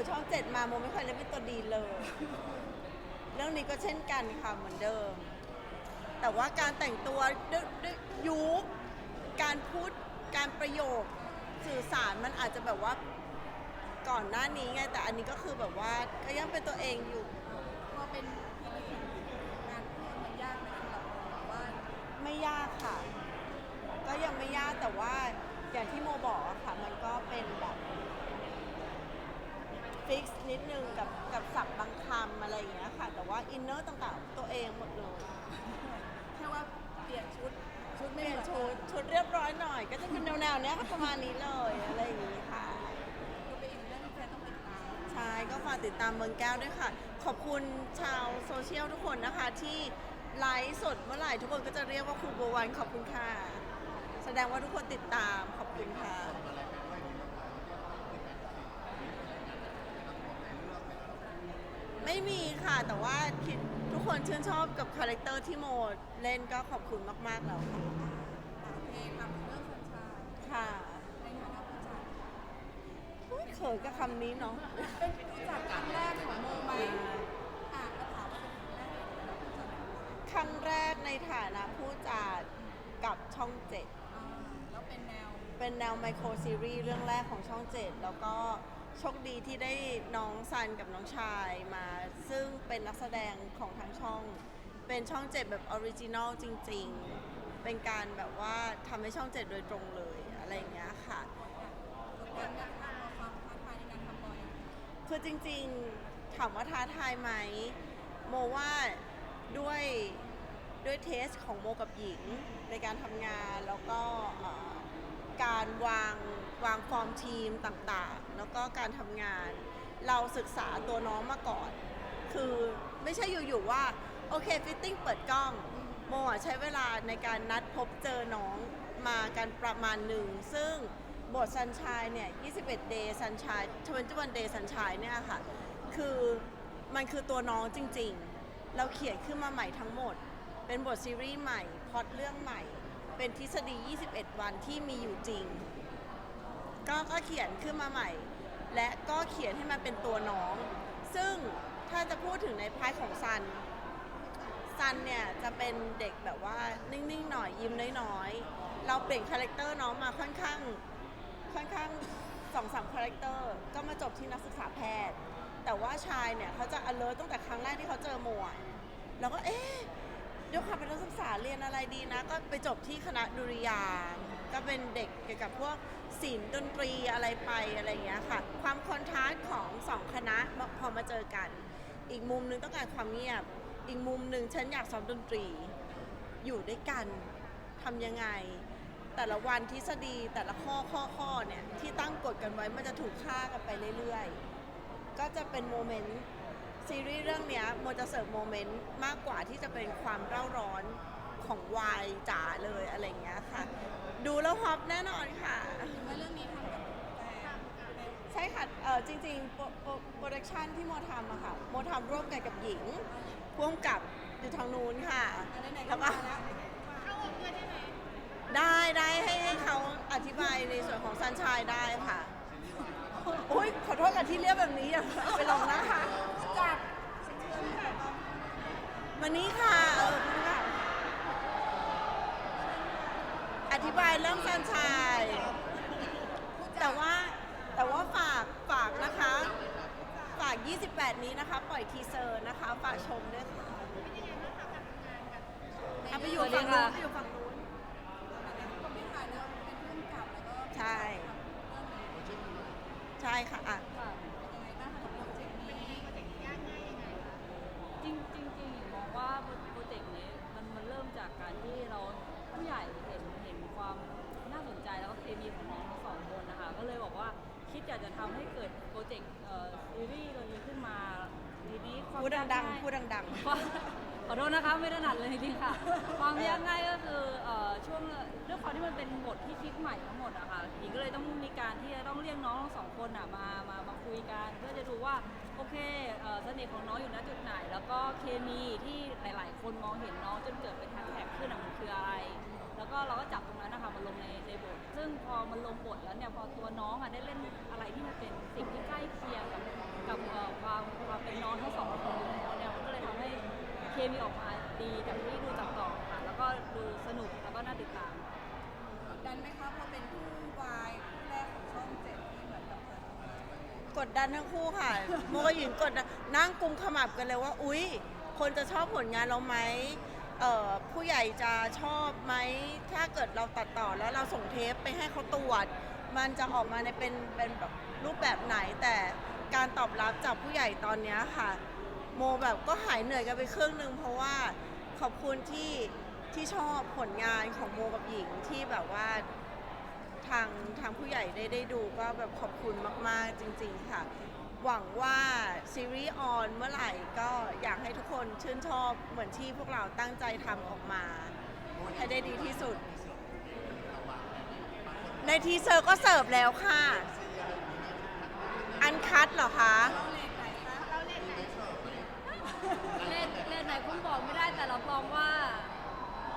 อยู่ช่องเจ็ดมาโมไม่เคยเล่นเป็นตัวดีเลย เรื่องนี้ก็เช่นกันค่ะเหมือนเดิม แต่ว่าการแต่งตัวด้วยด้วยยุคการพูดการประโยคสื่อสารมันอาจจะแบบว่าก่อนหน้านี้ไง แต่อันนี้ก็คือแบบว่าก็ยังเป็นตัวเองอยู่ พอเป็นพี่หญิงงานพูดมันยากไหมสำหรับเราหรือว่าไม่ยากค่ะ ก็ยังไม่ยากแต่ว่าอย่างที่โมบอกอะค่ะ มันก็เป็นแบบ ฟิกซ์นิดนึงกับกับศัพท์บางคำอะไรอย่างเงี้ยค่ะ แต่ว่าอินเนอร์ต่างๆ ตัวเองหมดเลยแค่ว่าเปลี่ยนชุดชุดเปไม่ลี่ยนเหมือนชุดชุดเรียบร้อยหน่อย ก็จะเป็นแนวๆเนี้ยค่ะประมาณนี้เลยอะไรอย่างงี้ค่ะ ก็เป็นอีกเรื่องที่แฟนต้องติดตามใช่ก็ฝากติดตามเมืองแก้วด้วยค่ะ ขอบคุณชาวโซเชียลทุกคนนะคะที่ไลฟ์สดเมื่อไหร่ทุกคนก็จะเรียกว่าครูโบวันขอบคุณค่ะ แสดงว่าทุกคนติดตามขอบคุณค่ะ ไม่มีค่ะ แต่ว่าคิดทุกคนชื่นชอบกับคาแรคเตอร์ที่โมเล่นก็ขอบคุณมากๆแล้วค่ะโอเคทำเรื่องสัญชาติค่ะในฐานะผู้จัดอุ๊ยเขินกับคำนี้เนาะเป็นผู้จัดครั้งแรกของโมไหมอะก็ถามว่าเป็นครั้งแรกในฐานะผู้จัดครั้งแรกในฐานะผู้จัดกับช่องเจ็ดอ่าแล้วเป็นแนวเป็นแนวไมโครซีรีส์เรื่องแรกของช่องเจ็ดแล้วก็ โชคดีที่ได้น้องซันกับน้องชายมา ซึ่งเป็นนักแสดงของทางช่อง เป็นช่องเจ็ดแบบออริจินอลจริง ๆ เป็นการแบบว่าทำให้ช่องเจ็ดโดยตรงเลยอะไรอย่างเงี้ยค่ะกดดันกับความท้าทายในการทำบอยคือจริงๆถามว่าท้าทายไหมโมว่าด้วยด้วยเทสของโมกับหญิงในการทำงานแล้วก็เอ่อการวาง วางฟอร์มทีมต่างๆ แล้วก็การทำงาน เราศึกษาตัวน้องมาก่อน คือไม่ใช่อยู่ๆว่า โอเคฟิตติ้งเปิดกล้อง โมอะใช้เวลาในการนัดพบเจอน้องมากันประมาณหนึ่ง ซึ่งบทซันชายเนี่ย 21 day ซันชาย21 day ซันชายเนี่ยค่ะ คือมันคือตัวน้องจริงๆ เราเขียนขึ้นมาใหม่ทั้งหมด เป็นบทซีรีส์ใหม่ พอตเรื่องใหม่ เป็นทฤษฎี 21 วันที่มีอยู่จริง ก็ก็เขียนขึ้นมาใหม่ และก็เขียนให้มันเป็นตัวน้อง ซึ่งถ้าจะพูดถึงในพาร์ทของซัน ซันเนี่ยจะเป็นเด็กแบบว่านิ่งๆหน่อยยิ้มน้อยๆ เราเปลี่ยนคาแรคเตอร์น้องมาค่อนข้างค่อนข้างสองสามคาแรคเตอร์ก็มาจบที่นักศึกษาแพทย์ แต่ว่าชายเนี่ยเขาจะ alert ตั้งแต่ครั้งแรกที่เขาเจอโมอะแล้วก็เอ๊ะด้วยความเป็นนักศึกษาเรียนอะไรดีนะ ก็ไปจบที่คณะดุริยางก็เป็นเด็กเกี่ยวกับพวก ศิลป์ดนตรีอะไรไปอะไรอย่างเงี้ยค่ะ ความคอนทราสต์ของสองคณะพอมาเจอกัน อีกมุมหนึงต้องการความเงียบ อีกมุมหนึ่งฉันอยากซ้อมดนตรี อยู่ด้วยกันทำยังไง แต่ละวันทฤษฎีแต่ละข้อข้อข้อเนี่ยที่ตั้งกฎกันไว้มันจะถูกฆ่ากันไปเรื่อยๆ ก็จะเป็นโมเมนต์ซีรีส์เรื่องเนี้ยโมจะเสิร์ฟโมเมนต์มากกว่าที่จะเป็นความเร่าร้อน ของวายจ๋าเลยอะไรอย่างเงี้ยค่ะ ดูแล้วฮอปแน่นอนค่ะ ว่าเรื่องนี้ทำกับแฟนใช่ค่ะเออจริงๆโปรโปรโปรดักชันที่โมทำอะค่ะ โมทำร่วมกันกับหญิงพ่วงกับอยู่ทางนู้นค่ะอันไหนๆก็แล้วก็มาแล้วได้ได้ให้ให้เขาอธิบายในส่วนของซันชายได้ค่ะโอ้ยขอโทษกับที่เรียกแบบนี้อย่าไปลงนะคะผู้จัดวันนี้ค่ะเออนี่ค่ะ อ ธิบายเรื่องซันชายแต่ว่าแต่ว่าฝากฝากนะคะ ฝาก 28 นี้นะคะ ปล่อยทีเซอร์นะคะ ฝากชมด้วยค่ะเอาไปอยู่ฝั่งนู้นไปอยู่ฝั่งนู้นก็ไม่ถ่ายแล้วเป็นผู้กำกับแล้วก็ใช่ ใช่ค่ะอะค่ะยังไงบ้างคะกับโปรเจกต์นี้จริงจริงจริงๆมองว่าโปรเจกต์นี้มันมันเริ่มจากการที่เรา ดดังยากๆพูดดังความขอโทษนะคะไม่ถนัดเลยจริงๆค่ะ ความยากง่ายก็คือเอ่อช่วงด้วยความที่มันเป็นบทที่คิดใหม่ทั้งหมดอะค่ะหญิงก็เลยต้องมีการที่จะต้องเรียกน้องทั้งสองคนอะมามามาคุยกัน เพื่อจะดูว่าโอเคเอ่อเสน่ห์ของน้องอยู่ณจุดไหน แล้วก็เคมีที่หลายๆ คนมองเห็นน้องจนเกิดเป็นแฮชแท็กขึ้นอะมันคืออะไร แล้วก็เราก็จับตรงนั้นนะคะมาลงในในบท ซึ่งพอมันลงบทแล้วเนี่ยพอตัวน้องอะได้เล่นอะไรที่มันเป็นสิ่งที่ใกล้เคียงกับมีออ กมาดีจากที่ดูจากต่อค่ะ แล้วก็ดูสนุกแล้วก็น่าติดตามกดดันไหมคะพอเป็นคู่วายคู่แรกของช่องเจ็ดที่เหมือนกับเปิดตัว กดดันทั้งคู่ค่ะโมกับหญิงกดดันนั่งกุมขมับกันเลยว่า อุ๊ย คนจะชอบผลงานเราไหมเอ่อผู้ใหญ่จะชอบไหม ถ้าเกิดเราตัดต่อแล้วเราส่งเทปไปให้เขาตรวจ มันจะออกมาในเป็นเป็นแบบรูปแบบไหน แต่การตอบรับจากผู้ใหญ่ตอนเนี้ยค่ะ โมแบบก็หายเหนื่อยกันไปครึ่งหนึ่งเพราะว่าขอบคุณที่ที่ชอบผลงานของโมกับหญิงที่แบบว่าทางทางผู้ใหญ่ได้ได้ดูก็แบบขอบคุณมากๆจริง ๆ ค่ะ หวังว่าซีรีส์ออนเมื่อไหร่ก็อยากให้ทุกคนชื่นชอบเหมือนที่พวกเราตั้งใจทำออกมา ให้ได้ดีที่สุด ในทีเซอร์ก็เสิร์ฟแล้วค่ะ อันคัดเหรอคะเราเลนไหนคะเราเลนไหน เล่นเล่น ไหนคุณบอกไม่ได้แต่เรามองว่า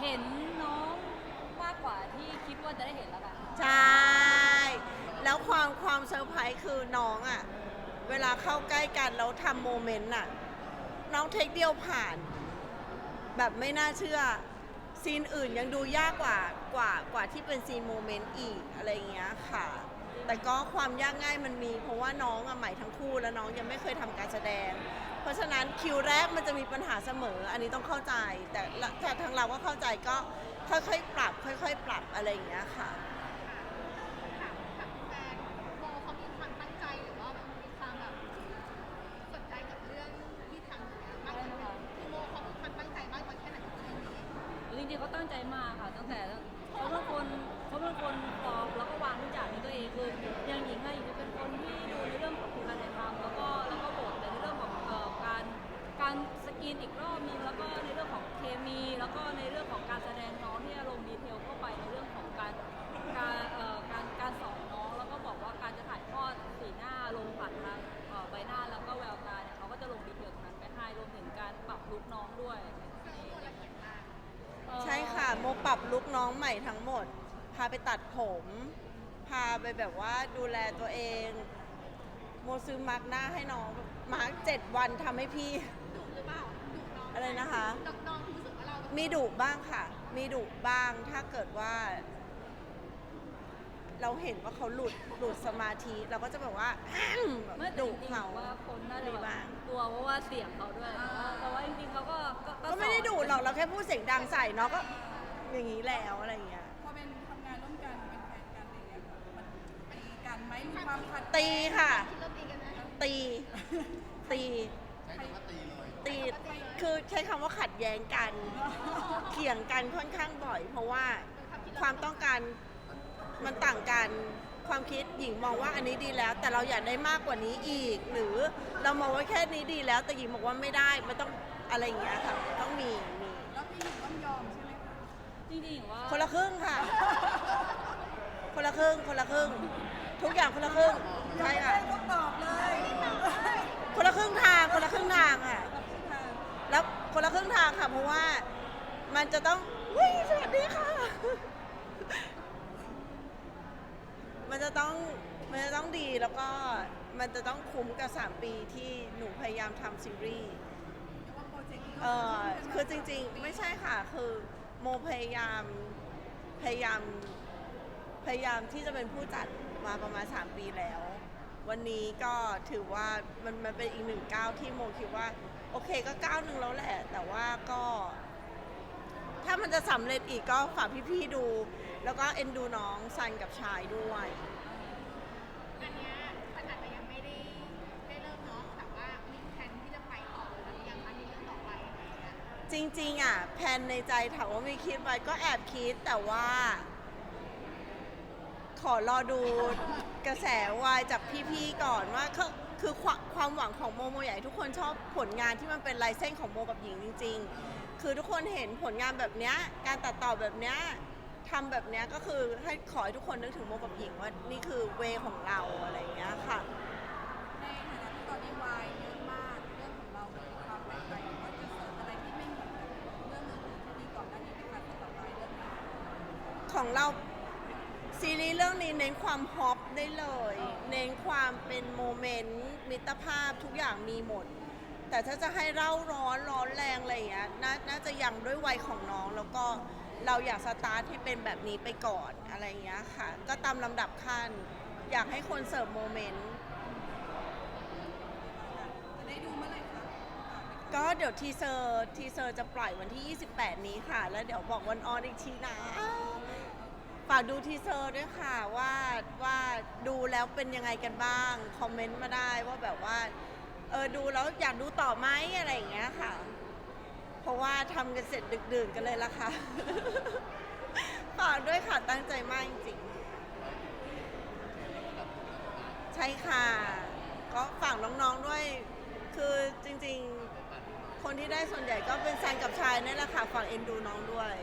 เห็นน้องมากกว่าที่คิดว่าจะได้เห็นแล้วกันใช่ แล้วความความเซอร์ไพรส์คือน้องอะ่ะเวลาเข้าใกล้กันแล้วทำโมเมนต์น่ะน้องเทคเดียวผ่าน แบบไม่น่าเชื่อ ซีนอื่นยังดูยากกว่ากว่ากว่าที่เป็นซีนโมเมนต์อีกอะไรอย่างเงี้ยค่ะ แต่ก็ความยากง่ายมันมี เพราะว่าน้องอะใหม่ทั้งคู่แล้วน้องยังไม่เคยทำการแสดง เพราะฉะนั้นคิวแรกมันจะมีปัญหาเสมอ อันนี้ต้องเข้าใจ แต่ละแต่ทางเราก็เข้าใจก็ค่อยๆปรับ ค่อย ๆ ปรับอะไรอย่างเงี้ยค่ะถามถามแฟนโมเขามีความตั้งใจหรือว่ามีความแบบสนใจกับเรื่องที่ทำอยู่เนี่ยมากน้อยแค่ไหนคือโมเขามีความตั้งใจมากน้อยแค่ไหนกับเรื่องนี้จริงๆเขาตั้งใจมากค่ะ ตั้งแต่เขาเป็นคนเขาเป็นคนตอ คืออย่างหญิงอะหญิงจะเป็นคนที่ดูในเรื่องของการถ่ายทำแล้วก็แล้วก็บทในเรื่องของเอ่อการการสกรีนอีกรอบนึงแล้วก็ในเรื่องของเคมี แล้วก็ในเรื่องของการแสดงน้องที่จะลงดีเทลเข้าไปในเรื่องของการการเอ่อการการสอนน้องแล้วก็บอกว่าการจะถ่ายทอดสีหน้าลงผ่านทางเอ่อใบหน้าแล้วก็แววตาเนี่ยเขาก็จะลงดีเทลตรงนั้นไปให้รวมถึงการปรับลุคน้องด้วยใช่ค่ะโมปรับลุกน้องใหม่ทั้งหมด พาไปตัดผมาไปแบบว่าดูแลตัวเอง โมซื้อมาร์กหน้าให้น้องมาร์กเจ็ดวันทำให้พี่ ดุหรือเปล่าดุน้องอะไรนะคะ น้องน้องรู้สึกว่าเราแบบมีดุบ้างค่ะ มีดุบ้างถ้าเกิดว่า เราเห็นว่าเขาหลุดหลุดสมาธิเราก็จะแบบว่าไม่ดุดุเขาเขา ว่าคนน่าจะมีแบบบ้างกลัวเพราะว่าเสียงเขาด้วย แต่ว่าแต่ว่าจริงๆเขาก็ก็ก็ไม่ได้ดุหรอกเราแค่พูดเสียงดังใส่เนาะก็อย่างนี้แล้วอะไรอย่างเงี้ย ไหมมีความขัดตีค่ะที่เราตีกันนะตี ตีตี คือใช้คำว่าขัดแย้งกัน เถียงกันค่อนข้างบ่อย เพราะว่าความต้องการมันต่างกัน ความคิดหญิงมองว่าอันนี้ดีแล้ว แต่เราอยากได้มากกว่านี้อีก หรือเรามองว่าแค่นี้ดีแล้ว แต่หญิงบอกว่าไม่ได้มันต้องอะไรอย่างเงี้ยค่ะ ต้องมีมีแล้วพี่หญิงต้องยอมใช่ไหมคะจริงๆว่าคนละครึ่งค่ะ คนละครึ่งคนละครึ่ง ทุกอย่างคนละครึ่งใช่ค่ะต้องตอบเลยคนละครึ่งทางคนละครึ่งทางอะแล้วคนละครึ่งทางค่ะเพราะว่ามันจะต้องวิ่สวัสดีค่ะ มันจะต้องมันจะต้องดีแล้วก็มันจะต้องคุ้มกับ 3 ปีที่หนูพยายามทำซีรีส์ว่าโปรเจกต์นี้เออคือจริง ๆ ไม่ใช่ค่ะ คือโมพยายามพยายาม พยายามที่จะเป็นผู้จัดมาประมาณ 3 ปีแล้ว วันนี้ก็ถือว่ามันมันเป็นอีกหนึ่งก้าวที่โมคิดว่า โอเคก็ก้าวหนึ่งแล้วแหละ แต่ว่าก็ ถ้ามันจะสำเร็จอีกก็ฝากพี่ๆดู แล้วก็เอ็นดูน้องซันกับชายด้วย อันเนี้ยมันอาจจะยังไม่ได้ได้เริ่มเนาะแต่ว่ามีแผนที่จะไปต่อหรือยังคะในเรื่องต่อไปอะไรอย่างเงี้ยจริงๆอะแผนในใจถามว่ามีคิดไว้ก็แอบคิดแต่ว่า อรอดูกระแสวายจากพี่ๆก่อนว่าคือคือความความหวังของโมโมอยากให้ทุกคนชอบผลงานที่มันเป็นลายเส้นของโมกับหญิงจริง ๆ คือทุกคนเห็นผลงานแบบเนี้ยการตัดต่อแบบเนี้ยทำแบบเนี้ยก็คือให้ขอให้ทุกคนนึกถึงโมกับหญิงว่านี่คือเวของเราอะไรอย่างเงี้ยค่ะในฐานะที่ตอนนี้วายเยอะมาก เรื่องของเรามีความแปลกใหม่ว่าจะเสริมอะไรที่ไม่เหมือนกับเรื่องอื่นๆที่มีก่อนหน้านี้ไหมคะที่ต่อไปเรื่องนี้ ของเรา ซีรีส์เรื่องนี้เน้นความฮอปได้เลย เน้นความเป็นโมเมนต์มิตรภาพทุกอย่างมีหมด แต่ถ้าจะให้เร่าร้อนร้อนแรงอะไรอย่างเงี้ยนาน่าจะยังด้วยวัยของน้องแล้วก็เราอยากสตาร์ทให้เป็นแบบนี้ไปก่อนอะไรอย่างเงี้ยค่ะ ก็ตามลำดับขั้น อยากให้คนเสิร์ฟโมเมนต์จะได้ดูเมื่อไหร่คะก็เดี๋ยวทีเซอร์ทีเซอร์จะปล่อยวันที่ 28 นี้ค่ะ แล้วเดี๋ยวบอกวันออนอีกทีนะ ฝากดูทีเซอร์ด้วยค่ะว่าว่าดูแล้วเป็นยังไงกันบ้าง คอมเมนต์มาได้ว่าแบบว่าเออดูแล้วอยากดูต่อไหมอะไรอย่างเงี้ยค่ะ เพราะว่าทำกันเสร็จดึกดื่นกันเลยละค่ะ ฝากด้วยค่ะตั้งใจมากจริงๆ ใช่ค่ะ ก็ฝากน้องๆด้วย คือจริงๆ คนที่ได้ส่วนใหญ่ก็เป็นแซนกับชายนี่แหละค่ะฝากเอ็นดูน้องด้วย